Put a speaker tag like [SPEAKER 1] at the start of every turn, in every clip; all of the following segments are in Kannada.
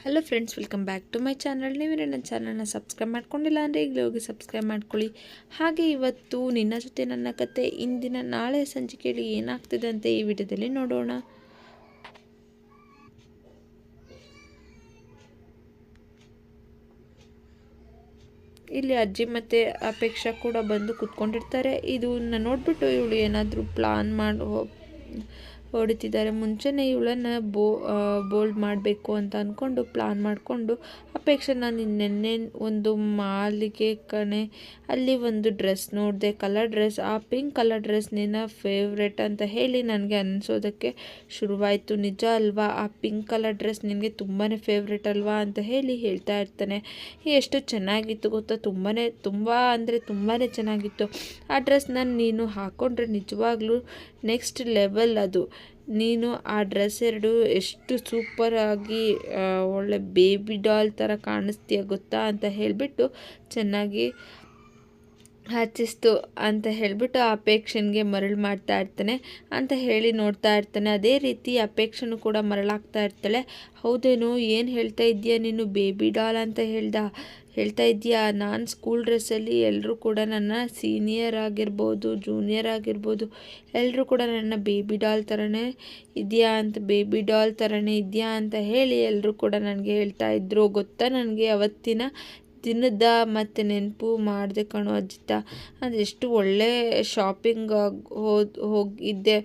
[SPEAKER 1] Hello friends welcome back to my channel ನೀವೇ ನನ್ನ ಚಾನಲ್ನ ಸಬ್ಸ್ಕ್ರೈಬ್ ಮಾಡ್ಕೊಂಡಿಲ್ಲ ಅಂದರೆ ಈಗಲೇ ಹೋಗಿ ಸಬ್ಸ್ಕ್ರೈಬ್ ಮಾಡ್ಕೊಳ್ಳಿ. ಹಾಗೆ ಇವತ್ತು ನಿನ್ನ ಜೊತೆ ನನ್ನ ಕತೆ ಇಂದಿನ ನಾಳೆ ಸಂಜೆ ಕೇಳಿ ಏನಾಗ್ತಿದೆ ಅಂತ ಈ ವಿಡಿಯೋದಲ್ಲಿ ನೋಡೋಣ. ಇಲ್ಲಿ ಅಜ್ಜಿ ಮತ್ತು ಅಪೇಕ್ಷಾ ಕೂಡ ಬಂದು ಕುತ್ಕೊಂಡಿರ್ತಾರೆ. ಇದನ್ನ ನೋಡಿಬಿಟ್ಟು ಇವಳು ಏನಾದರೂ ಪ್ಲಾನ್ ಮಾಡೋ ಹೊಡಿತಿದ್ದಾರೆ. ಮುಂಚೆನೇ ಇವಳನ್ನು ಬೋ ಬೋಲ್ಡ್ ಮಾಡಬೇಕು ಅಂತ ಅಂದ್ಕೊಂಡು ಪ್ಲಾನ್ ಮಾಡಿಕೊಂಡು ಅಪೇಕ್ಷೆ ನಾನು ನಿನ್ನೆ ಒಂದು ಮಾಲಿಗೆ ಕಣೆ, ಅಲ್ಲಿ ಒಂದು ಡ್ರೆಸ್ ನೋಡಿದೆ. ಕಲರ್ ಡ್ರೆಸ್, ಆ ಪಿಂಕ್ ಕಲರ್ ಡ್ರೆಸ್ ನಿನ್ನ ಫೇವ್ರೆಟ್ ಅಂತ ಹೇಳಿ ನನಗೆ ಅನಿಸೋದಕ್ಕೆ ಶುರುವಾಯಿತು. ನಿಜ ಅಲ್ವಾ? ಆ ಪಿಂಕ್ ಕಲರ್ ಡ್ರೆಸ್ ನಿನಗೆ ತುಂಬಾ ಫೇವ್ರೆಟ್ ಅಲ್ವಾ ಅಂತ ಹೇಳಿ ಹೇಳ್ತಾ ಇರ್ತಾನೆ. ಎಷ್ಟು ಚೆನ್ನಾಗಿತ್ತು ಗೊತ್ತಾ? ತುಂಬಾ ತುಂಬ ಅಂದರೆ ತುಂಬಾ ಚೆನ್ನಾಗಿತ್ತು. ಆ ಡ್ರೆಸ್ನ ನೀನು ಹಾಕ್ಕೊಂಡ್ರೆ ನಿಜವಾಗ್ಲೂ ನೆಕ್ಸ್ಟ್ ಲೆವೆಲ್ ಅದು. ನೀನು ಆ ಡ್ರೆಸ್ ಎರಡು ಎಷ್ಟು ಸೂಪರಾಗಿ ಒಳ್ಳೆ ಬೇಬಿ ಡಾಲ್ ಥರ ಕಾಣಿಸ್ತೀಯ ಗೊತ್ತಾ ಅಂತ ಹೇಳಿಬಿಟ್ಟು ಚೆನ್ನಾಗಿ ಹಚ್ಚಿಸ್ತು ಅಂತ ಹೇಳಿಬಿಟ್ಟು ಆ ಅಪೇಕ್ಷನ್ಗೆ ಮರಳು ಮಾಡ್ತಾ ಇರ್ತಾನೆ ಅಂತ ಹೇಳಿ ನೋಡ್ತಾ ಇರ್ತಾನೆ. ಅದೇ ರೀತಿ ಅಪೇಕ್ಷನು ಕೂಡ ಮರಳಾಗ್ತಾ ಇರ್ತಾಳೆ. ಹೌದೇನು, ಏನು ಹೇಳ್ತಾ ಇದೆಯಾ ನೀನು ಬೇಬಿ ಡಾಲ್ ಅಂತ ಹೇಳ್ದ? ಹೇಳ್ತಾ ಇದೆಯಾ ನಾನು ಸ್ಕೂಲ್ ಡ್ರೆಸ್ಸಲ್ಲಿ ಎಲ್ಲರೂ ಕೂಡ ನನ್ನ ಸೀನಿಯರ್ ಆಗಿರ್ಬೋದು ಜೂನಿಯರ್ ಆಗಿರ್ಬೋದು ಎಲ್ಲರೂ ಕೂಡ ನನ್ನ ಬೇಬಿ ಡಾಲ್ ಥರನೇ ಇದೆಯಾ ಅಂತ ಬೇಬಿ ಡಾಲ್ ಥರನೇ ಇದೆಯಾ ಅಂತ ಹೇಳಿ ಎಲ್ಲರೂ ಕೂಡ ನನಗೆ ಹೇಳ್ತಾ ಇದ್ರು. ಗೊತ್ತಾ ನನಗೆ ಅವತ್ತಿನ ದಿನದ ಮತ್ತು ನೆನಪು ಮಾಡಿದೆ ಕಣೋ ಅಜ್ಜಿತ ಅದು ಎಷ್ಟು ಒಳ್ಳೆ ಶಾಪಿಂಗ್ ಹೋಗಿದ್ದೆ.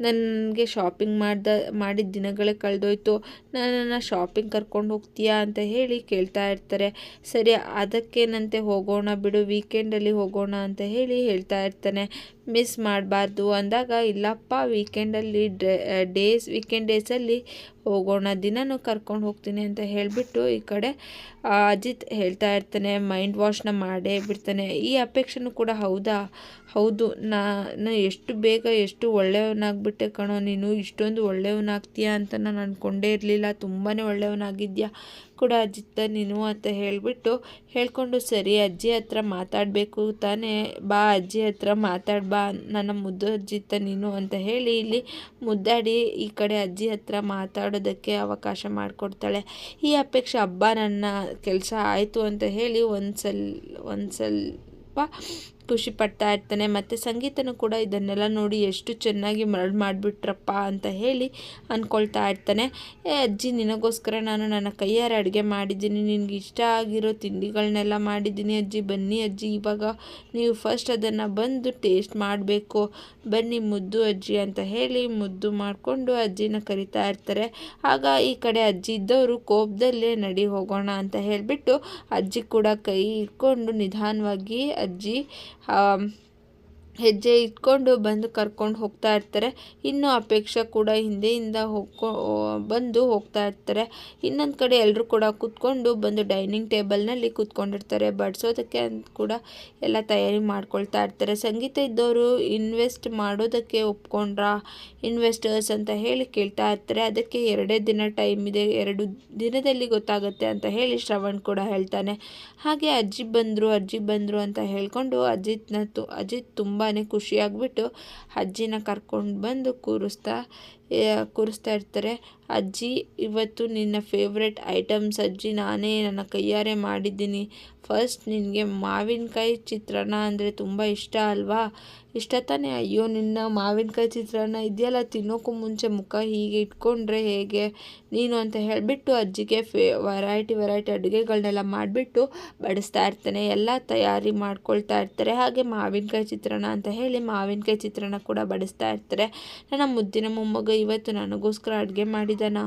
[SPEAKER 1] ನನಗೆ ಶಾಪಿಂಗ್ ಮಾಡ್ದ, ಮಾಡಿದ ದಿನಗಳೇ ಕಳೆದೋಯ್ತು. ನನ್ನನ್ನು ಶಾಪಿಂಗ್ ಕರ್ಕೊಂಡು ಹೋಗ್ತೀಯಾ ಅಂತ ಹೇಳಿ ಕೇಳ್ತಾ ಇರ್ತಾರೆ. ಸರಿ, ಅದಕ್ಕೇನಂತೆ ಹೋಗೋಣ ಬಿಡು ವೀಕೆಂಡಲ್ಲಿ ಹೋಗೋಣ ಅಂತ ಹೇಳಿ ಹೇಳ್ತಾ ಇರ್ತಾನೆ. ಮಿಸ್ ಮಾಡಬಾರ್ದು. ಅಂದಾಗ, ಇಲ್ಲಪ್ಪ ವೀಕೆಂಡಲ್ಲಿ ಡೇಸ್ ವೀಕೆಂಡ್ ಡೇಸಲ್ಲಿ ಹೋಗೋಣ, ದಿನನೂ ಕರ್ಕೊಂಡು ಹೋಗ್ತೀನಿ ಅಂತ ಹೇಳಿಬಿಟ್ಟು ಈ ಕಡೆ ಅಜಿತ್ ಹೇಳ್ತಾ ಇರ್ತಾನೆ ಮೈಂಡ್ ವಾಶ್ನ ಮಾಡೇ ಬಿಡ್ತಾನೆ. ಈ ಅಪೇಕ್ಷೆನೂ ಕೂಡ ಹೌದಾ? ಹೌದು. ನಾನು ಎಷ್ಟು ಬೇಗ ಎಷ್ಟು ಒಳ್ಳೆಯವನಾಗ್ಬಿಟ್ಟೆ ಕಣೋ ನೀನು. ಇಷ್ಟೊಂದು ಒಳ್ಳೆಯವನಾಗ್ತೀಯಾ ಅಂತ ನಾನು ಅಂದ್ಕೊಂಡೇ ಇರಲಿಲ್ಲ. ತುಂಬಾ ಒಳ್ಳೆಯವನಾಗಿದ್ಯಾ ಕೂಡ ಅಜ್ಜಿತ್ತ ನೀನು ಅಂತ ಹೇಳಿಬಿಟ್ಟು ಹೇಳಿಕೊಂಡು, ಸರಿ, ಅಜ್ಜಿ ಹತ್ರ ಮಾತಾಡಬೇಕು ತಾನೇ. ಬಾ, ಅಜ್ಜಿ ಹತ್ರ ಮಾತಾಡ್, ಬಾ. ನನ್ನ ಮುದ್ದು ಅಜ್ಜಿತ್ತ ನೀನು ಅಂತ ಹೇಳಿ ಇಲ್ಲಿ ಮುದ್ದಾಡಿ ಈ ಕಡೆ ಅಜ್ಜಿ ಹತ್ರ ಮಾತಾಡೋದಕ್ಕೆ ಅವಕಾಶ ಮಾಡಿಕೊಡ್ತಾಳೆ. ಈ ಅಪೇಕ್ಷೆ ಹಬ್ಬ ನನ್ನ ಕೆಲಸ ಆಯಿತು ಅಂತ ಹೇಳಿ ಒಂದು ಸಲ್ ಒಂದು ಸ್ವಲ್ಪ ಖುಷಿ ಪಡ್ತಾ ಇರ್ತಾನೆ, ಮತ್ತು ಸಂಗೀತನೂ ಕೂಡ ಇದನ್ನೆಲ್ಲ ನೋಡಿ ಎಷ್ಟು ಚೆನ್ನಾಗಿ ಮರಳು ಮಾಡಿಬಿಟ್ರಪ್ಪ ಅಂತ ಹೇಳಿ ಅಂದ್ಕೊಳ್ತಾ ಇರ್ತಾನೆ. ಏ ಅಜ್ಜಿ, ನಿನಗೋಸ್ಕರ ನಾನು ನನ್ನ ಕೈಯಾರ ಅಡುಗೆ ಮಾಡಿದ್ದೀನಿ, ನಿನಗೆ ಇಷ್ಟ ಆಗಿರೋ ತಿಂಡಿಗಳನ್ನೆಲ್ಲ ಮಾಡಿದ್ದೀನಿ ಅಜ್ಜಿ. ಬನ್ನಿ ಅಜ್ಜಿ, ಇವಾಗ ನೀವು ಫಸ್ಟ್ ಅದನ್ನು ಬಂದು ಟೇಸ್ಟ್ ಮಾಡಬೇಕು. ಬನ್ನಿ ಮುದ್ದು ಅಜ್ಜಿ ಅಂತ ಹೇಳಿ ಮುದ್ದು ಮಾಡಿಕೊಂಡು ಅಜ್ಜಿನ ಕರಿತಾ ಇರ್ತಾರೆ. ಆಗ ಈ ಕಡೆ ಅಜ್ಜಿ ಇದ್ದವರು ಕೋಪದಲ್ಲೇ ನಡಿ ಹೋಗೋಣ ಅಂತ ಹೇಳಿಬಿಟ್ಟು ಅಜ್ಜಿ ಕೂಡ ಕೈ ಇಟ್ಕೊಂಡು ನಿಧಾನವಾಗಿ, ಅಜ್ಜಿ um, ಹೆಜ್ಜೆ ಇಟ್ಕೊಂಡು ಬಂದು ಕರ್ಕೊಂಡು ಹೋಗ್ತಾ ಇರ್ತಾರೆ. ಇನ್ನು ಅಪೇಕ್ಷಾ ಕೂಡ ಹಿಂದೆಯಿಂದ ಹೋಗ್ಕೊ ಬಂದು ಹೋಗ್ತಾ ಇರ್ತಾರೆ. ಇನ್ನೊಂದು ಕಡೆ ಎಲ್ಲರೂ ಕೂಡ ಕೂತ್ಕೊಂಡು ಬಂದು ಡೈನಿಂಗ್ ಟೇಬಲ್ನಲ್ಲಿ ಕೂತ್ಕೊಂಡಿರ್ತಾರೆ. ಬಡಿಸೋದಕ್ಕೆ ಅಂತ ಕೂಡ ಎಲ್ಲ ತಯಾರಿ ಮಾಡ್ಕೊಳ್ತಾ ಇರ್ತಾರೆ. ಸಂಗೀತ ಇದ್ದವರು ಇನ್ವೆಸ್ಟ್ ಮಾಡೋದಕ್ಕೆ ಒಪ್ಕೊಂಡ್ರ, ಇನ್ವೆಸ್ಟರ್ಸ್ ಅಂತ ಹೇಳಿ ಕೇಳ್ತಾ ಇರ್ತಾರೆ. ಅದಕ್ಕೆ ಎರಡೇ ದಿನ ಟೈಮ್ ಇದೆ. ಎರಡು ದಿನದಲ್ಲಿ ಗೊತ್ತಾಗುತ್ತೆ ಅಂತ ಹೇಳಿ ಶ್ರವಣ್ ಕೂಡ ಹೇಳ್ತಾನೆ. ಹಾಗೆ ಅಜ್ಜಿ ಬಂದರು ಅಜ್ಜಿ ಬಂದರು ಅಂತ ಹೇಳ್ಕೊಂಡು ಅಜಿತ್ನ ತು, ಅಜಿತ್ ತುಂಬ ತುಂಬಾ ಖುಷಿಯಾಗ್ಬಿಟ್ಟು ಅಜ್ಜಿನ ಕರ್ಕೊಂಡು ಬಂದು ಕೂರಿಸ್ತಾ ಕೂರಿಸ್ತಾ ಇರ್ತಾರೆ. ಅಜ್ಜಿ, ಇವತ್ತು ನಿನ್ನ ಫೇವ್ರೆಟ್ ಐಟಮ್ಸ್ ಅಜ್ಜಿ, ನಾನೇ ನನ್ನ ಕೈಯಾರೆ ಮಾಡಿದ್ದೀನಿ. ಫಸ್ಟ್ ನಿನಗೆ ಮಾವಿನಕಾಯಿ ಚಿತ್ರಾನ್ನ ಅಂದರೆ ತುಂಬ ಇಷ್ಟ ಅಲ್ವಾ? ಇಷ್ಟ ತಾನೇ? ಅಯ್ಯೋ, ನಿನ್ನ ಮಾವಿನಕಾಯಿ ಚಿತ್ರಾನ್ನ ಇದೆಯಲ್ಲ? ತಿನ್ನೋಕ್ಕೂ ಮುಂಚೆ ಮುಖ ಹೀಗೆ ಇಟ್ಕೊಂಡ್ರೆ ಹೇಗೆ? ನೀನು ಅಂತ ಹೇಳಿಬಿಟ್ಟು ಅಜ್ಜಿಗೆ ಫೇ ವೆರೈಟಿ ವೆರೈಟಿ ಅಡುಗೆಗಳನ್ನೆಲ್ಲ ಮಾಡಿಬಿಟ್ಟು ಬಡಿಸ್ತಾ ಇರ್ತಾನೆ. ಎಲ್ಲ ತಯಾರಿ ಮಾಡ್ಕೊಳ್ತಾ ಇರ್ತಾರೆ. ಹಾಗೆ ಮಾವಿನಕಾಯಿ ಚಿತ್ರಾನ್ನ ಅಂತ ಹೇಳಿ ಮಾವಿನಕಾಯಿ ಚಿತ್ರಾನ್ನ ಕೂಡ ಬಡಿಸ್ತಾ ಇರ್ತಾರೆ. ನನ್ನ ಮುದ್ದಿನ ಮೊಮ್ಮಗ ಇವತ್ತು ನನಗೋಸ್ಕರ ಅಡುಗೆ ಮಾಡಿದಾನ?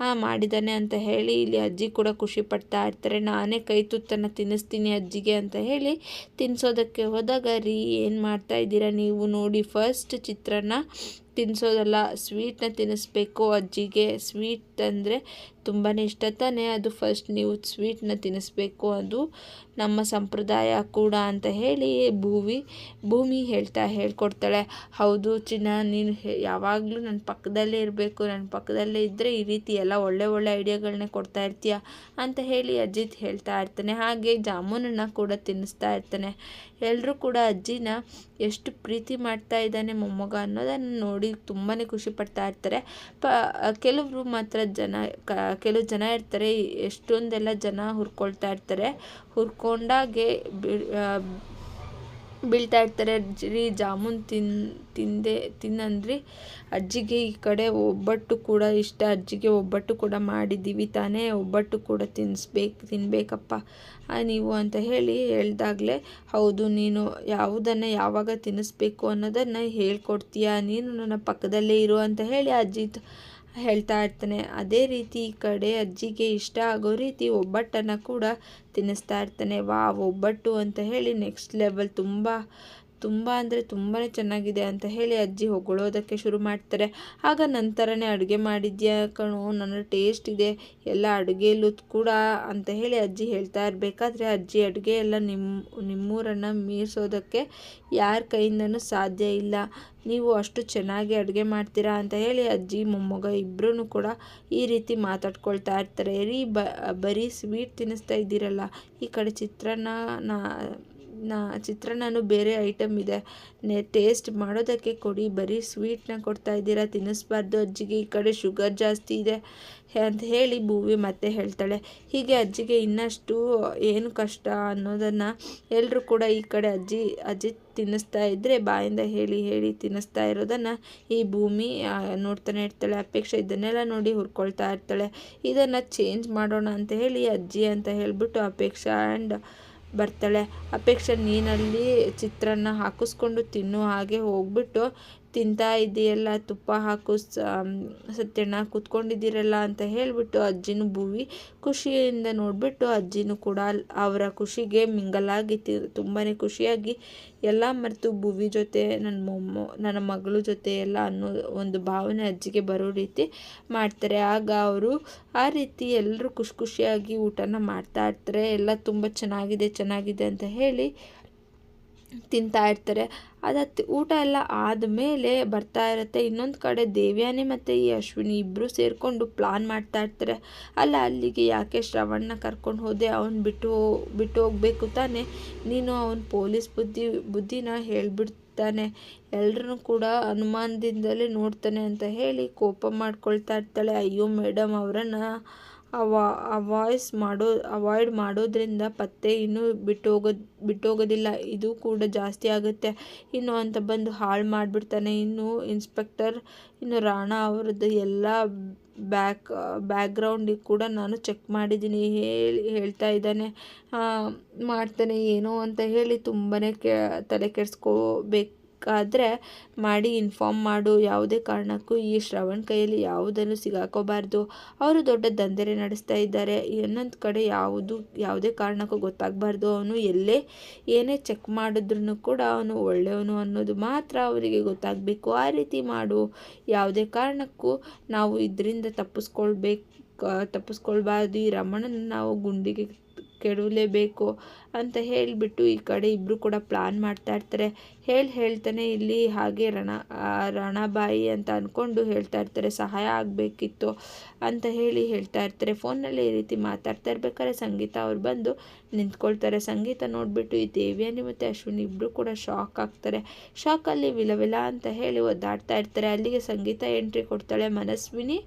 [SPEAKER 1] ಹಾಂ ಮಾಡಿದ್ದಾನೆ ಅಂತ ಹೇಳಿ ಇಲ್ಲಿ ಅಜ್ಜಿ ಕೂಡ ಖುಷಿ ಪಡ್ತಾ ಇರ್ತಾರೆ. ನಾನೇ ಕೈ ತುತ್ತನ್ನು ತಿನ್ನಿಸ್ತೀನಿ ಅಜ್ಜಿಗೆ ಅಂತ ಹೇಳಿ ತಿನ್ನಿಸೋದಕ್ಕೆ ಹೋದಾಗ, ರೀ, ಏನು ಮಾಡ್ತಾ ಇದ್ದೀರಾ ನೀವು? ನೋಡಿ ಫಸ್ಟ್ ಚಿತ್ರಾನ್ನ ತಿನ್ನಿಸೋದಲ್ಲ ಸ್ವೀಟ್ನ ತಿನ್ನಿಸ್ಬೇಕು ಅಜ್ಜಿಗೆ. ಸ್ವೀಟ್ ಅಂದರೆ ತುಂಬಾ ಇಷ್ಟ ತಾನೇ. ಅದು ಫಸ್ಟ್ ನೀವು ಸ್ವೀಟ್ನ ತಿನ್ನಿಸ್ಬೇಕು. ಅದು ನಮ್ಮ ಸಂಪ್ರದಾಯ ಕೂಡ ಅಂತ ಹೇಳಿ ಭೂವಿ, ಭೂಮಿ ಹೇಳ್ತಾ ಹೇಳ್ಕೊಡ್ತಾಳೆ. ಹೌದು ಚಿನ್ನ, ನೀನು ಯಾವಾಗಲೂ ನನ್ನ ಪಕ್ಕದಲ್ಲೇ ಇರಬೇಕು. ನನ್ನ ಪಕ್ಕದಲ್ಲೇ ಇದ್ದರೆ ಈ ರೀತಿ ಎಲ್ಲ ಒಳ್ಳೆ ಒಳ್ಳೆ ಐಡಿಯಾಗಳನ್ನೇ ಕೊಡ್ತಾ ಇರ್ತೀಯ ಅಂತ ಹೇಳಿ ಅಜ್ಜಿತ್ ಹೇಳ್ತಾ ಇರ್ತಾನೆ. ಹಾಗೆ ಜಾಮೂನನ್ನು ಕೂಡ ತಿನ್ನಿಸ್ತಾ ಇರ್ತಾನೆ. ಎಲ್ಲರೂ ಕೂಡ ಅಜ್ಜಿನ ಎಷ್ಟು ಪ್ರೀತಿ ಮಾಡ್ತಾ ಇದ್ದಾನೆ ಮೊಮ್ಮಗ ಅನ್ನೋದನ್ನು ನೋಡಿ ನೋಡಿ ತುಂಬಾ ಖುಷಿ ಪಡ್ತಾ ಇರ್ತಾರೆ. ಪ ಕೆಲವರು ಮಾತ್ರ ಜನ, ಕ, ಕೆಲವು ಜನ ಇರ್ತಾರೆ, ಎಷ್ಟೊಂದೆಲ್ಲ ಜನ ಹುರ್ಕೊಳ್ತಾ ಇರ್ತಾರೆ. ಹುರ್ಕೊಂಡಾಗೆ ಬೀಳ್ತಾ ಇರ್ತಾರೆ. ರೀ ಜಾಮೂನ್ ತಿನ್, ತಿಂದೆ, ತಿನ್ನಂದ್ರಿ. ಅಜ್ಜಿಗೆ ಈ ಕಡೆ ಒಬ್ಬಟ್ಟು ಕೂಡ ಇಷ್ಟ. ಅಜ್ಜಿಗೆ ಒಬ್ಬಟ್ಟು ಕೂಡ ಮಾಡಿದ್ದೀವಿ ತಾನೇ. ಒಬ್ಬಟ್ಟು ಕೂಡ ತಿನ್ನಿಸ್ಬೇಕು ತಿನ್ನಬೇಕಪ್ಪ ನೀವು ಅಂತ ಹೇಳಿ ಹೇಳ್ದಾಗಲೇ, ಹೌದು, ನೀನು ಯಾವುದನ್ನು ಯಾವಾಗ ತಿನ್ನಿಸ್ಬೇಕು ಅನ್ನೋದನ್ನು ಹೇಳ್ಕೊಡ್ತೀಯ? ನೀನು ನನ್ನ ಪಕ್ಕದಲ್ಲೇ ಇರು ಅಂತ ಹೇಳಿ ಅಜ್ಜಿ ಹೇಳ್ತಾ ಇರ್ತಾನೆ. ಅದೇ ರೀತಿ ಈ ಕಡೆ ಅಜ್ಜಿಗೆ ಇಷ್ಟ ಆಗೋ ರೀತಿ ಒಬ್ಬಟ್ಟನ್ನು ಕೂಡ ತಿನ್ನಿಸ್ತಾ ಇರ್ತಾನೆ. ವಾ ಒಬ್ಬಟ್ಟು ಅಂತ ಹೇಳಿ ನೆಕ್ಸ್ಟ್ ಲೆವೆಲ್ ತುಂಬ ತುಂಬ ಅಂದರೆ ತುಂಬಾ ಚೆನ್ನಾಗಿದೆ ಅಂತ ಹೇಳಿ ಅಜ್ಜಿ ಹೊಗಳೋದಕ್ಕೆ ಶುರು ಮಾಡ್ತಾರೆ. ಆಗ ನಂತರನೇ ಅಡುಗೆ ಮಾಡಿದ್ಯಾ ಕಣೋ, ನನ್ನ ಟೇಸ್ಟ್ ಇದೆ, ಎಲ್ಲ ಅಡುಗೆಯಲ್ಲೂ ಕೂಡ ಅಂತ ಹೇಳಿ ಅಜ್ಜಿ ಹೇಳ್ತಾ ಇರಬೇಕಾದ್ರೆ ಅಜ್ಜಿ ಅಡುಗೆ ಎಲ್ಲ ನಿಮ್ಮ ನಿಮ್ಮೂರನ್ನು ಮೀರಿಸೋದಕ್ಕೆ ಯಾರ ಕೈಯಿಂದನೂ ಸಾಧ್ಯ ಇಲ್ಲ. ನೀವು ಅಷ್ಟು ಚೆನ್ನಾಗಿ ಅಡುಗೆ ಮಾಡ್ತೀರಾ ಅಂತ ಹೇಳಿ ಅಜ್ಜಿ, ಮೊಮ್ಮಗ ಇಬ್ಬರೂ ಕೂಡ ಈ ರೀತಿ ಮಾತಾಡ್ಕೊಳ್ತಾ ಇರ್ತಾರೆ. ರೀ ಬರೀ ಸ್ವೀಟ್ ತಿನ್ನಿಸ್ತಾ ಇದ್ದೀರಲ್ಲ, ಈ ಕಡೆ ಚಿತ್ರಾನ್ನ ನಾ ನಾ, ಚಿತ್ರಾನ್ನನೂ ಬೇರೆ ಐಟಮ್ ಇದೆ. ನೆ ಟೇಸ್ಟ್ ಮಾಡೋದಕ್ಕೆ ಕೊಡಿ, ಬರೀ ಸ್ವೀಟ್ನ ಕೊಡ್ತಾ ಇದ್ದೀರಾ, ತಿನ್ನಿಸ್ಬಾರ್ದು ಅಜ್ಜಿಗೆ, ಈ ಕಡೆ ಶುಗರ್ ಜಾಸ್ತಿ ಇದೆ ಅಂತ ಹೇಳಿ ಭೂವಿ ಮತ್ತೆ ಹೇಳ್ತಾಳೆ. ಹೀಗೆ ಅಜ್ಜಿಗೆ ಇನ್ನಷ್ಟು ಏನು ಕಷ್ಟ ಅನ್ನೋದನ್ನು ಎಲ್ಲರೂ ಕೂಡ ಈ ಕಡೆ ಅಜ್ಜಿ ಅಜ್ಜಿ ತಿನ್ನಿಸ್ತಾ ಇದ್ದರೆ ಬಾಯಿಂದ ಹೇಳಿ ಹೇಳಿ ತಿನ್ನಿಸ್ತಾ ಇರೋದನ್ನು ಈ ಭೂಮಿ ನೋಡ್ತಾನೆ ಇರ್ತಾಳೆ. ಅಪೇಕ್ಷೆ ಇದನ್ನೆಲ್ಲ ನೋಡಿ ಹುರ್ಕೊಳ್ತಾ ಇರ್ತಾಳೆ. ಇದನ್ನು ಚೇಂಜ್ ಮಾಡೋಣ ಅಂತ ಹೇಳಿ ಅಜ್ಜಿ ಅಂತ ಹೇಳಿಬಿಟ್ಟು ಅಪೇಕ್ಷಾ ಆ್ಯಂಡ್ ಬರ್ತಾಳೆ. ಅಪೇಕ್ಷೆ ನೀನಲ್ಲಿ ಚಿತ್ರಾನ್ನ ಹಾಕಿಸ್ಕೊಂಡು ತಿನ್ನು ಹಾಗೆ ಹೋಗ್ಬಿಟ್ಟು ತಿಂತಾ ಇದೆಯಲ್ಲ, ತುಪ್ಪ ಹಾಕು ಸತ್ಯಣ್ಣ ಕೂತ್ಕೊಂಡಿದ್ದೀರಲ್ಲ ಅಂತ ಹೇಳಿಬಿಟ್ಟು ಅಜ್ಜಿನೂ ಭೂವಿ ಖುಷಿಯಿಂದ ನೋಡಿಬಿಟ್ಟು ಅಜ್ಜಿನೂ ಕೂಡ ಅವರ ಖುಷಿಗೆ ಮಿಂಗಲಾಗಿ ತುಂಬಾ ಖುಷಿಯಾಗಿ ಎಲ್ಲ ಮರೆತು ಭುವಿ ಜೊತೆ ನನ್ನ ಮೊಮ್ಮ, ನನ್ನ ಮಗಳ ಜೊತೆ ಎಲ್ಲ ಅನ್ನೋ ಒಂದು ಭಾವನೆ ಅಜ್ಜಿಗೆ ಬರೋ ರೀತಿ ಮಾಡ್ತಾರೆ. ಆಗ ಅವರು ಆ ರೀತಿ ಎಲ್ಲರೂ ಖುಷಿ ಖುಷಿಯಾಗಿ ಊಟನ ಮಾಡ್ತಾ ಇರ್ತಾರೆ. ಎಲ್ಲ ತುಂಬ ಚೆನ್ನಾಗಿದೆ ಚೆನ್ನಾಗಿದೆ ಅಂತ ಹೇಳಿ ತಿಂತಾ ಇರ್ತಾರೆ. ಅದು ಊಟ ಎಲ್ಲ ಆದಮೇಲೆ ಬರ್ತಾ ಇರುತ್ತೆ. ಇನ್ನೊಂದು ಕಡೆ ದೇವ್ಯಾನಿ ಮತ್ತು ಈ ಅಶ್ವಿನಿ ಇಬ್ಬರು ಸೇರಿಕೊಂಡು ಪ್ಲಾನ್ ಮಾಡ್ತಾ ಇರ್ತಾರೆ. ಅಲ್ಲ, ಅಲ್ಲಿಗೆ ಯಾಕೆ ಶ್ರವಣ್ಣ ಕರ್ಕೊಂಡು ಹೋದೆ? ಅವನು ಬಿಟ್ಟು ಬಿಟ್ಟು ಹೋಗಬೇಕು ತಾನೆ? ನೀನು ಅವನ ಪೊಲೀಸ್ ಬುದ್ಧಿ, ಬುದ್ಧಿನ ಹೇಳಿಬಿಡ್ತಾನೆ. ಎಲ್ಲರೂ ಕೂಡ ಅನುಮಾನದಿಂದಲೇ ನೋಡ್ತಾನೆ ಅಂತ ಹೇಳಿ ಕೋಪ ಮಾಡ್ಕೊಳ್ತಾ ಇರ್ತಾಳೆ. ಅಯ್ಯೋ, ಮೇಡಮ್ ಅವರನ್ನು. ಅವಾ ಅವಾಯ್ಸ್ ಮಾಡೋ ಅವಾಯ್ಡ್ ಮಾಡೋದ್ರಿಂದ ಪತ್ತೆ ಇನ್ನೂ ಬಿಟ್ಟು ಬಿಟ್ಟೋಗೋದಿಲ್ಲ. ಇದು ಕೂಡ ಜಾಸ್ತಿ ಆಗುತ್ತೆ. ಇನ್ನು ಅಂತ ಬಂದು ಹಾಳು ಮಾಡಿಬಿಡ್ತಾನೆ. ಇನ್ನು ಇನ್ಸ್ಪೆಕ್ಟರ್ ಇನ್ನು ರಾಣಾ ಅವ್ರದ್ದು ಎಲ್ಲ ಬ್ಯಾಕ್ ಬ್ಯಾಕ್ಗ್ರೌಂಡಿಗೆ ಕೂಡ ನಾನು ಚೆಕ್ ಮಾಡಿದ್ದೀನಿ. ಹೇಳಿ, ಹೇಳ್ತಾ ಇದ್ದಾನೆ. ಮಾಡ್ತಾನೆ ಏನೋ ಅಂತ ಹೇಳಿ ತುಂಬಾ ಕೆ, ತಲೆ ಕೆಡಿಸ್ಕೋಬೇಕು. ಬೇಕಾದರೆ ಮಾಡಿ ಇನ್ಫಾರ್ಮ್ ಮಾಡು. ಯಾವುದೇ ಕಾರಣಕ್ಕೂ ಈ ಶ್ರವಣ್ ಕೈಯಲ್ಲಿ ಯಾವುದನ್ನು ಸಿಗಾಕೋಬಾರ್ದು. ಅವರು ದೊಡ್ಡ ದಂಧೆ ನಡೆಸ್ತಾ ಇದ್ದಾರೆ. ಇನ್ನೊಂದು ಕಡೆ ಯಾವುದು, ಯಾವುದೇ ಕಾರಣಕ್ಕೂ ಗೊತ್ತಾಗಬಾರ್ದು. ಅವನು ಎಲ್ಲೇ ಏನೇ ಚೆಕ್ ಮಾಡಿದ್ರು ಕೂಡ ಅವನು ಒಳ್ಳೆಯವನು ಅನ್ನೋದು ಮಾತ್ರ ಅವರಿಗೆ ಗೊತ್ತಾಗಬೇಕು. ಆ ರೀತಿ ಮಾಡು. ಯಾವುದೇ ಕಾರಣಕ್ಕೂ ನಾವು ಇದರಿಂದ ತಪ್ಪಿಸ್ಕೊಳ್ಬೇಕು, ತಪ್ಪಿಸ್ಕೊಳ್ಬಾರ್ದು. ಈ ರಮಣನ ನಾವು ಗುಂಡಿಗೆ ಕೆಡವಲೇಬೇಕು ಅಂತ ಹೇಳಿಬಿಟ್ಟು ಈ ಕಡೆ ಇಬ್ಬರು ಕೂಡ ಪ್ಲಾನ್ ಮಾಡ್ತಾ ಇರ್ತಾರೆ. ಹೇಳಿ ಹೇಳ್ತಾನೆ ಇಲ್ಲಿ ಹಾಗೆ ರಣ ರಣಬಾಯಿ ಅಂತ ಅಂದ್ಕೊಂಡು ಹೇಳ್ತಾ ಇರ್ತಾರೆ, ಸಹಾಯ ಆಗಬೇಕಿತ್ತು ಅಂತ ಹೇಳಿ ಹೇಳ್ತಾ ಇರ್ತಾರೆ. ಫೋನಲ್ಲಿ ಈ ರೀತಿ ಮಾತಾಡ್ತಾ ಇರ್ಬೇಕಾದ್ರೆ ಸಂಗೀತ ಅವ್ರು ಬಂದು ನಿಂತ್ಕೊಳ್ತಾರೆ. ಸಂಗೀತ ನೋಡಿಬಿಟ್ಟು ಈ ದೇವಿಯಾನಿ ಮತ್ತು ಅಶ್ವಿನಿ ಇಬ್ಬರು ಕೂಡ ಶಾಕ್ ಆಗ್ತಾರೆ. ಶಾಕಲ್ಲಿ ವಿಲವಿಲ ಅಂತ ಹೇಳಿ ಒದ್ದಾಡ್ತಾ ಇರ್ತಾರೆ. ಅಲ್ಲಿಗೆ ಸಂಗೀತ ಎಂಟ್ರಿ ಕೊಡ್ತಾಳೆ ಮನಸ್ವಿನಿ.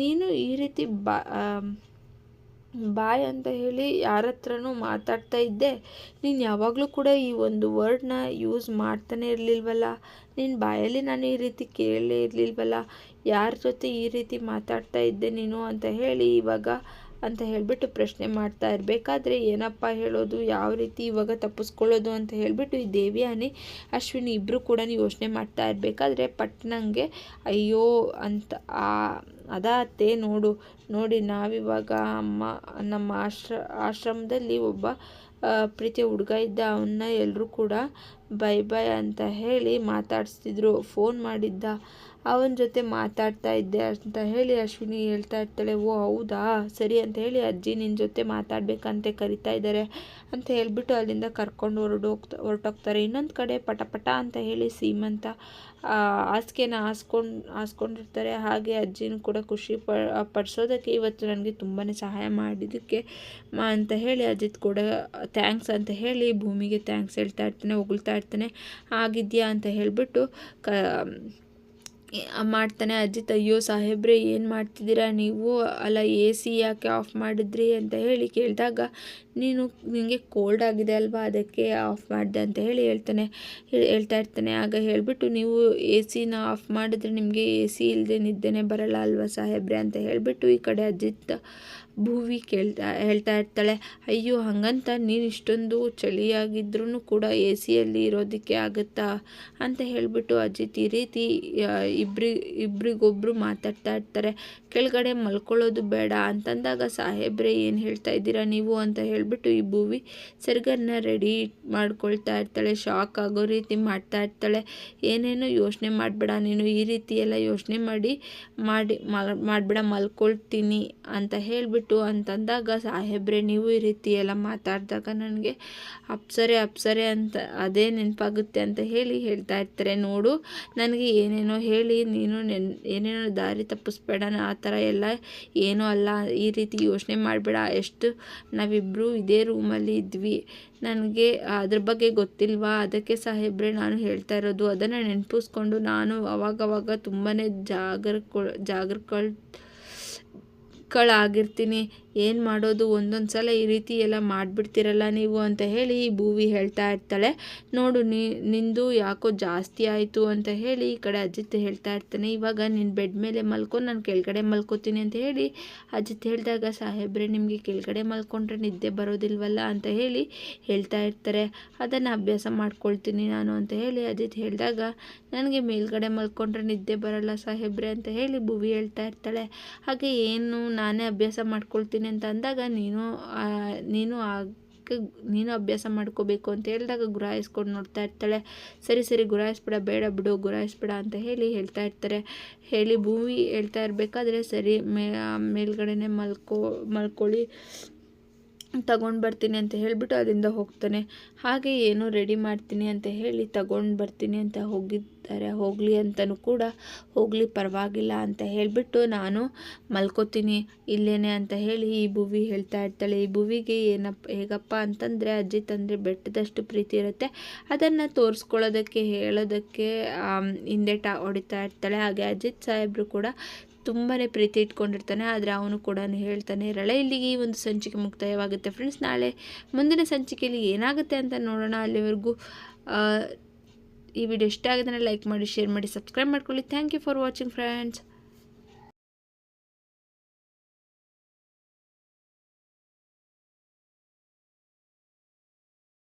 [SPEAKER 1] ನೀನು ಈ ರೀತಿ ಬಾ ಬಾಯ್ ಅಂತ ಹೇಳಿ ಯಾರ ಹತ್ರನೂ ಮಾತಾಡ್ತಾ ಇದ್ದೆ. ನೀನು ಯಾವಾಗಲೂ ಕೂಡ ಈ ಒಂದು ವರ್ಡ್ನ ಯೂಸ್ ಮಾಡ್ತಾನೆ ಇರಲಿಲ್ವಲ್ಲ? ನಿನ್ನ ಬಾಯಲ್ಲಿ ನಾನು ಈ ರೀತಿ ಕೇಳಲೇ ಇರಲಿಲ್ವಲ್ಲ? ಯಾರ ಜೊತೆ ಈ ರೀತಿ ಮಾತಾಡ್ತಾ ಇದ್ದೆ ನೀನು ಅಂತ ಹೇಳಿ ಇವಾಗ ಅಂತ ಹೇಳಿಬಿಟ್ಟು ಪ್ರಶ್ನೆ ಮಾಡ್ತಾ ಇರಬೇಕಾದ್ರೆ ಏನಪ್ಪ ಹೇಳೋದು? ಯಾವ ರೀತಿ ಇವಾಗ ತಪ್ಪಿಸ್ಕೊಳ್ಳೋದು ಅಂತ ಹೇಳಿಬಿಟ್ಟು ಈ ದೇವಿಯಾನಿ, ಅಶ್ವಿನಿ ಇಬ್ಬರು ಕೂಡ ಯೋಚನೆ ಮಾಡ್ತಾ ಇರಬೇಕಾದ್ರೆ ಪಟ್ನಂಗೆ, ಅಯ್ಯೋ ಅಂತ ಆ, ಅದಾತೆ ನೋಡು. ನೋಡಿ ನಾವಿವಾಗ ಅಮ್ಮ, ನಮ್ಮ ಆಶ್ರ, ಆಶ್ರಮದಲ್ಲಿ ಒಬ್ಬ ಪ್ರೀತಿಯ ಹುಡುಗ ಇದ್ದ ಅವನ್ನ ಎಲ್ಲರೂ ಕೂಡ ಬೈ ಬೈ ಅಂತ ಹೇಳಿ ಮಾತಾಡಿಸ್ತಿದ್ರು. ಫೋನ್ ಮಾಡಿದ್ದ. ಅವನ ಜೊತೆ ಮಾತಾಡ್ತಾ ಇದ್ದೆ ಅಂತ ಹೇಳಿ ಅಶ್ವಿನಿ ಹೇಳ್ತಾ ಇರ್ತಾಳೆ, ಓ, ಹೌದಾ? ಸರಿ ಅಂತ ಹೇಳಿ ಅಜ್ಜಿ ನಿನ್ನ ಜೊತೆ ಮಾತಾಡಬೇಕಂತೆ ಕರಿತಾ ಇದ್ದಾರೆ ಅಂತ ಹೇಳಿಬಿಟ್ಟು ಅಲ್ಲಿಂದ ಕರ್ಕೊಂಡು ಹೊರಡೋಗ್ತಾ ಹೊರಟೋಗ್ತಾರೆ. ಇನ್ನೊಂದು ಕಡೆ ಪಟಪಟ ಪಟ ಅಂತ ಹೇಳಿ ಸೀಮಂತ ಹಾಸಿಗೆನ ಹಾಸ್ಕೊಂಡು, ಹಾಸ್ಕೊಂಡಿರ್ತಾರೆ. ಹಾಗೆ ಅಜ್ಜಿನೂ ಕೂಡ ಖುಷಿ ಪ, ಪಡಿಸೋದಕ್ಕೆ ಇವತ್ತು ನನಗೆ ತುಂಬಾ ಸಹಾಯ ಮಾಡಿದ್ದಕ್ಕೆ ಅಂತ ಹೇಳಿ ಅಜಿತ್ ಕೂಡ, ಥ್ಯಾಂಕ್ಸ್ ಅಂತ ಹೇಳಿ ಭೂಮಿಗೆ ಥ್ಯಾಂಕ್ಸ್ ಹೇಳ್ತಾ ಇರ್ತಾನೆ, ಹೊಗಳ್ತಾ ಇರ್ತಾನೆ. ಆಗಿದೆಯಾ? ಅಂತ ಹೇಳಿಬಿಟ್ಟು ಕ ಮಾಡ್ತಾನೆ ಅಜಿತ್ ಅಯ್ಯೋ, ಸಾಹೇಬ್ರೆ, ಏನು ಮಾಡ್ತಿದ್ದೀರಾ? ನೀವು ಅಲ್ಲ ಎ ಸಿ ಯಾಕೆ ಆಫ್ ಮಾಡಿದ್ರಿ? ಅಂತ ಹೇಳಿ ಕೇಳಿದಾಗ, ನೀನು ನಿಮಗೆ ಕೋಲ್ಡ್ ಆಗಿದೆ ಅಲ್ವಾ? ಅದಕ್ಕೆ ಆಫ್ ಮಾಡಿದೆ ಅಂತ ಹೇಳಿ ಹೇಳ್ತಾನೆ ಹೇಳ್ತಾ ಇರ್ತಾನೆ. ಆಗ ಹೇಳಿಬಿಟ್ಟು, ನೀವು ಎ ಸಿನ ಆಫ್ ಮಾಡಿದ್ರೆ ನಿಮಗೆ ಎ ಸಿ ಇಲ್ಲದೆ ನಿದ್ದೆನೇ ಬರಲ್ಲ ಅಲ್ವಾ ಸಾಹೇಬ್ರೆ? ಅಂತ ಹೇಳಿಬಿಟ್ಟು ಈ ಕಡೆ ಅಜಿತ್ ಭೂವಿ ಕೇಳ್ತಾ, ಹೇಳ್ತಾ ಇರ್ತಾಳೆ, ಅಯ್ಯೋ, ಹಾಗಂತ ನೀನು ಇಷ್ಟೊಂದು ಚಳಿಯಾಗಿದ್ರೂ ಕೂಡ ಎ ಸಿಯಲ್ಲಿ ಇರೋದಕ್ಕೆ ಆಗುತ್ತಾ? ಅಂತ ಹೇಳಿಬಿಟ್ಟು ಅಜಿತ್ ಈ ರೀತಿ ಇಬ್ಬರಿ ಇಬ್ರಿಗೊಬ್ರು ಮಾತಾಡ್ತಾ ಇರ್ತಾರೆ. ಕೆಳಗಡೆ ಮಲ್ಕೊಳ್ಳೋದು ಬೇಡ. ಅಂತಂದಾಗ ಸಾಹೇಬ್ರೆ, ಏನು ಹೇಳ್ತಾ ಇದ್ದೀರಾ ನೀವು? ಅಂತ ಹೇಳಿಬಿಟ್ಟು ಈ ಭೂವಿ ಸರ್ಗನ್ನ ರೆಡಿ ಮಾಡ್ಕೊಳ್ತಾ ಇರ್ತಾಳೆ. ಶಾಕ್ ಆಗೋ ರೀತಿ ಮಾಡ್ತಾ ಇರ್ತಾಳೆ. ಏನೇನೋ ಯೋಚನೆ ಮಾಡಬೇಡ. ನೀನು ಈ ರೀತಿ ಎಲ್ಲ ಯೋಚನೆ ಮಾಡಿ ಮಾಡಿ ಮಾಡಬೇಡ. ಮಲ್ಕೊಳ್ತೀನಿ. ಅಂತ ಹೇಳಿಬಿಟ್ಟು ಅಂತಂದಾಗ, ಸಾಹೇಬ್ರೆ, ನೀವು ಈ ರೀತಿ ಎಲ್ಲ ಮಾತಾಡಿದಾಗ ನನಗೆ ಅಪ್ಸರೆ ಅಪ್ಸರೆ ಅಂತ, ಅದೇ ನೆನಪಾಗುತ್ತೆ ಅಂತ ಹೇಳಿ ಹೇಳ್ತಾ ಇರ್ತಾರೆ. ನೋಡು, ನನಗೆ ಏನೇನೋ ಹೇಳಿ, ನೀನು ನೆನ್, ಏನೇನೋ ದಾರಿ ತಪ್ಪಿಸ್ಬೇಡ ಆ ಥರ ಎಲ್ಲ ಏನೂ ಅಲ್ಲ. ಈ ರೀತಿ ಯೋಚನೆ ಮಾಡಬೇಡ. ಎಷ್ಟು ನಾವಿಬ್ಬರು ಇದೇ ರೂಮಲ್ಲಿ ಇದ್ವಿ. ನನಗೆ ಅದ್ರ ಬಗ್ಗೆ ಗೊತ್ತಿಲ್ವಾ? ಅದಕ್ಕೆ ಸಾಹೇಬ್ರೆ, ನಾನು ಹೇಳ್ತಾ ಇರೋದು, ಅದನ್ನು ನೆನಪಿಸ್ಕೊಂಡು ನಾನು ಅವಾಗವಾಗ ತುಂಬಾ ಜಾಗರ್ಕೊಳ್ ಜಾಗರ್ಕೊಳ್ ಆಗಿರ್ತೀನಿ ಏನು ಮಾಡೋದು? ಒಂದೊಂದು ಸಲ ಈ ರೀತಿ ಎಲ್ಲ ಮಾಡಿಬಿಡ್ತೀರಲ್ಲ ನೀವು ಅಂತ ಹೇಳಿ ಭೂವಿ ಹೇಳ್ತಾ ಇರ್ತಾಳೆ. ನೋಡು ನಿಂದು ಯಾಕೋ ಜಾಸ್ತಿ ಆಯಿತು ಅಂತ ಹೇಳಿ ಈ ಕಡೆ ಅಜಿತ್ ಹೇಳ್ತಾ ಇರ್ತಾನೆ. ಇವಾಗ ನಿನ್ನ ಬೆಡ್ ಮೇಲೆ ಮಲ್ಕೊ, ನಾನು ಕೆಳಗಡೆ ಮಲ್ಕೋತೀನಿ ಅಂತ ಹೇಳಿ ಅಜಿತ್ ಹೇಳಿದಾಗ, ಸಾಹೇಬ್ರೆ, ನಿಮಗೆ ಕೆಳಗಡೆ ಮಲ್ಕೊಂಡ್ರೆ ನಿದ್ದೆ ಬರೋದಿಲ್ವಲ್ಲ? ಅಂತ ಹೇಳಿ ಹೇಳ್ತಾ ಇರ್ತಾರೆ. ಅದನ್ನು ಅಭ್ಯಾಸ ಮಾಡ್ಕೊಳ್ತೀನಿ ನಾನು, ಅಂತ ಹೇಳಿ ಅಜಿತ್ ಹೇಳಿದಾಗ, ನನಗೆ ಮೇಲ್ಗಡೆ ಮಲ್ಕೊಂಡ್ರೆ ನಿದ್ದೆ ಬರಲ್ಲ ಸಾಹೇಬ್ರೆ, ಅಂತ ಹೇಳಿ ಭೂವಿ ಹೇಳ್ತಾ ಇರ್ತಾಳೆ. ಹಾಗೆ ಏನು ನಾನೇ ಅಭ್ಯಾಸ ಮಾಡ್ಕೊಳ್ತೀನಿ ಅಂತ ಅಂದಾಗ ನೀನು ನೀನು ನೀನು ಅಭ್ಯಾಸ ಮಾಡ್ಕೋಬೇಕು ಅಂತ ಹೇಳಿದಾಗ ಗುರಾಯಿಸ್ಕೊಂಡು ನೋಡ್ತಾ ಇರ್ತಾಳೆ. ಸರಿ ಸರಿ, ಗುರಾಯಿಸ್ಬೇಡ, ಬೇಡ ಬಿಡು, ಗುರಾಯಿಸ್ಬೇಡ ಅಂತ ಹೇಳಿ ಹೇಳ್ತಾ ಇರ್ತಾರೆ. ಹೇಳಿ ಭೂಮಿ ಹೇಳ್ತಾ ಇರಬೇಕಾದ್ರೆ ಸರಿ, ಮೇ ಮೇಲ್ಗಡೆನೆ ಮಲ್ಕೋ, ಮಲ್ಕೊಳ್ಳಿ, ತಗೊಂಡು ಬರ್ತೀನಿ ಅಂತ ಹೇಳಿಬಿಟ್ಟು ಅಲ್ಲಿಂದ ಹೋಗ್ತಾನೆ. ಹಾಗೆ ಏನೋ ರೆಡಿ ಮಾಡ್ತೀನಿ ಅಂತ ಹೇಳಿ ತಗೊಂಡು ಬರ್ತೀನಿ ಅಂತ ಹೋಗಿದ್ದಾರೆ ಹೋಗಲಿ ಅಂತಲೂ ಕೂಡ ಹೋಗಲಿ, ಪರವಾಗಿಲ್ಲ ಅಂತ ಹೇಳಿಬಿಟ್ಟು ನಾನು ಮಲ್ಕೋತೀನಿ, ಇಲ್ಲೇನೆ ಅಂತ ಹೇಳಿ ಈ ಭುವಿ ಹೇಳ್ತಾ ಇರ್ತಾಳೆ. ಈ ಭುವಿಗೆ ಏನಪ್ಪ ಹೇಗಪ್ಪ ಅಂತಂದರೆ ಅಜ್ಜಿ ತಂದರೆ ಬೆಟ್ಟದಷ್ಟು ಪ್ರೀತಿ ಇರುತ್ತೆ. ಅದನ್ನು ತೋರಿಸ್ಕೊಳ್ಳೋದಕ್ಕೆ, ಹೇಳೋದಕ್ಕೆ ಹಿಂದೆ ಟಾ ಹೊಡಿತಾ ಇರ್ತಾಳೆ. ಹಾಗೆ ಅಜಿತ್ ಸಾಹೇಬರು ಕೂಡ ತುಂಬಾ ಪ್ರೀತಿ ಇಟ್ಕೊಂಡಿರ್ತಾನೆ. ಆದರೆ ಅವನು ಕೂಡ ಹೇಳ್ತಾನೆ ಇರಲ್ಲ ಇಲ್ಲಿಗೆ ಈ ಒಂದು ಸಂಚಿಕೆ ಮುಕ್ತಾಯವಾಗುತ್ತೆ. ಫ್ರೆಂಡ್ಸ್, ನಾಳೆ ಮುಂದಿನ ಸಂಚಿಕೆಯಲ್ಲಿ ಏನಾಗುತ್ತೆ ಅಂತ ನೋಡೋಣ ಅಲ್ಲಿವರೆಗೂ. ಈ ವಿಡಿಯೋ ಇಷ್ಟ ಆಗಿದ್ರೆ ಲೈಕ್ ಮಾಡಿ ಶೇರ್ ಮಾಡಿ ಸಬ್ಸ್ಕ್ರೈಬ್ ಮಾಡ್ಕೊಳ್ಳಿ. Thank you for watching friends